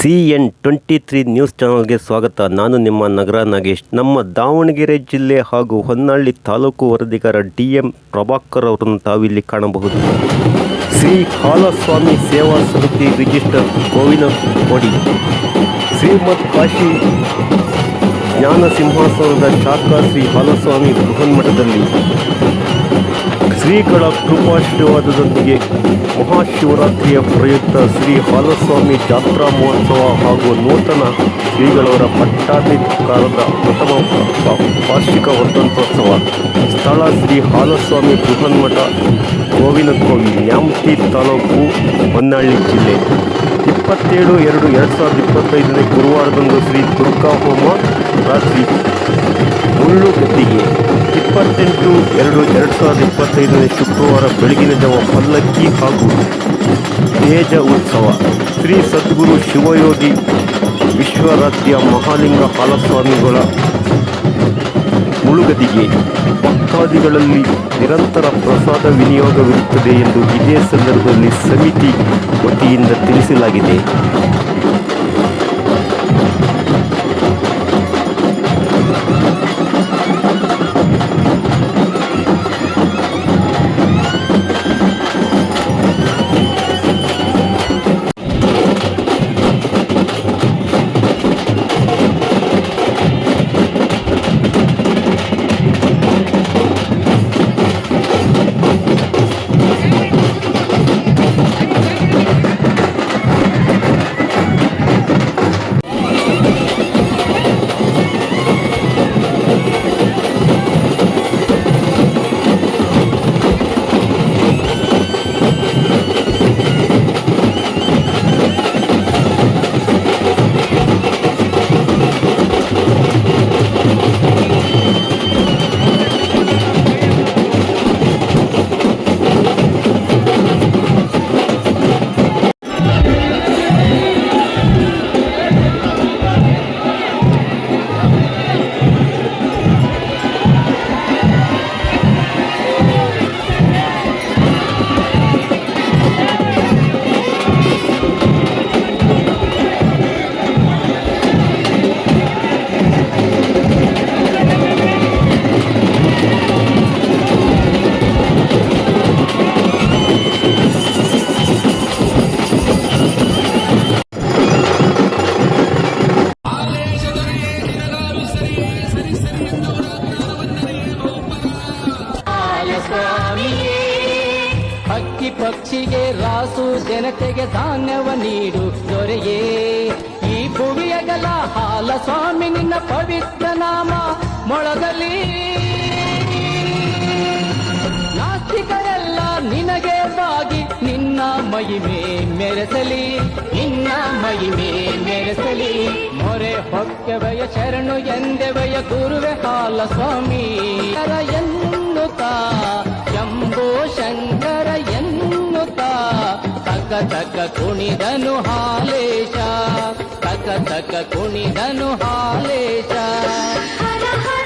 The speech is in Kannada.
C N twenty three news ಚಾನಲ್ಗೆ ಸ್ವಾಗತ. ನಾನು ನಿಮ್ಮ ನಗರ ನಾಗೇಶ್. ನಮ್ಮ ದಾವಣಗೆರೆ ಜಿಲ್ಲೆ ಹಾಗೂ ಹೊನ್ನಾಳಿ ತಾಲೂಕು ವರದಿಗಾರ ಡಿ ಎಂ ಪ್ರಭಾಕರ್ ಅವರನ್ನು ತಾವಿಲ್ಲಿ ಕಾಣಬಹುದು. ಶ್ರೀ ಹಾಲಸ್ವಾಮಿ ಸೇವಾ ಸಮಿತಿ ರಿಜಿಸ್ಟರ್ ಗೋವಿಂದ ಕೋಡಿ. ಶ್ರೀಮದ್ ಕಾಶಿ ಜ್ಞಾನ ಸಿಂಹಾಸನದ ಶಾಖಾ ಶ್ರೀ ಹಾಲಸ್ವಾಮಿ ಬೃಹನ್ಮಠದಲ್ಲಿ ಶ್ರೀಗಳ ಕೃಪಾಶೀರ್ವಾದದೊಂದಿಗೆ ಮಹಾಶಿವರಾತ್ರಿಯ ಪ್ರಯುಕ್ತ ಶ್ರೀ ಹಾಲಸ್ವಾಮಿ ಜಾತ್ರಾ ಮಹೋತ್ಸವ ಹಾಗೂ ನೂತನ ಶ್ರೀಗಳವರ ಪಟ್ಟಾಧಿಕಾರದ ಪ್ರಥಮ ವಾರ್ಷಿಕ ವಸಂತೋತ್ಸವ ಸ್ಥಳ ಶ್ರೀ ಹಾಲಸ್ವಾಮಿ ಬೃಹನ್ಮಠ, ಗೋವಿನಕೋವಿ, ನ್ಯಾಮತಿ ತಾಲೂಕು, ಹೊನ್ನಾಳಿ ಜಿಲ್ಲೆ. ಇಪ್ಪತ್ತೇಳು ಎರಡು ಎರಡು ಸಾವಿರದ ಇಪ್ಪತ್ತೈದನೇ ಗುರುವಾರದಂದು ಶ್ರೀ ದುರ್ಗಾ ಹೋಮ ರಾತ್ರಿ ಮುಳ್ಳು ಗದ್ದಿಗೆ ಇಪ್ಪತ್ತೆಂಟು ಎರಡು ಎರಡು ಸಾವಿರದ ಇಪ್ಪತ್ತೈದನೇ ಶುಕ್ರವಾರ ಬೆಳಗಿನ ಜಾವ ಪಲ್ಲಕ್ಕಿ ಹಾಗೂ ತೇಜ ಉತ್ಸವ. ಶ್ರೀ ಸದ್ಗುರು ಶಿವಯೋಗಿ ವಿಶ್ವರಾಧ್ಯ ಮಹಾಲಿಂಗ ಹಾಲಸ್ವಾಮಿಗಳ ಮುಳುಗದಿಗೆ ಭಕ್ತಾದಿಗಳಲ್ಲಿ ನಿರಂತರ ಪ್ರಸಾದ ವಿನಿಯೋಗವಿರುತ್ತದೆ ಎಂದು ಇದೇ ಸಂದರ್ಭದಲ್ಲಿ ಸಮಿತಿ ವತಿಯಿಂದ ತಿಳಿಸಲಾಗಿದೆ. ಹಕ್ಕಿ ಪಕ್ಷಿಗೆ ರಾಸು, ಜನತೆಗೆ ಧಾನ್ಯವ ನೀಡು, ದೊರೆಯೇ. ಈ ಭುವಿಯಗಲ ಹಾಲ ಸ್ವಾಮಿ, ನಿನ್ನ ಪವಿತ್ರ ನಾಮ ಮೊಳಗಲಿ. ನಾಸ್ತಿಕರೆಲ್ಲ ನಿನಗೆ ಬಾಗಿ, ನಿನ್ನ ಮಹಿಮೆ ಮೆರೆಸಲಿ, ನಿನ್ನ ಮಹಿಮೆ ಮೆರೆಸಲಿ. ಮೊರೆ ಹೊಕ್ಕೆವೆಯ ಶರಣು ಎಂದೆವಯ ಗುರುವೆ ಹಾಲ ಸ್ವಾಮಿ. ತಕ ತಕ ಕುಣಿದನು ಹಾಲೇಶ ತಕ ತಕ ಕುಣಿದನು ಹಾಲೇಶ ಹರ ಹರ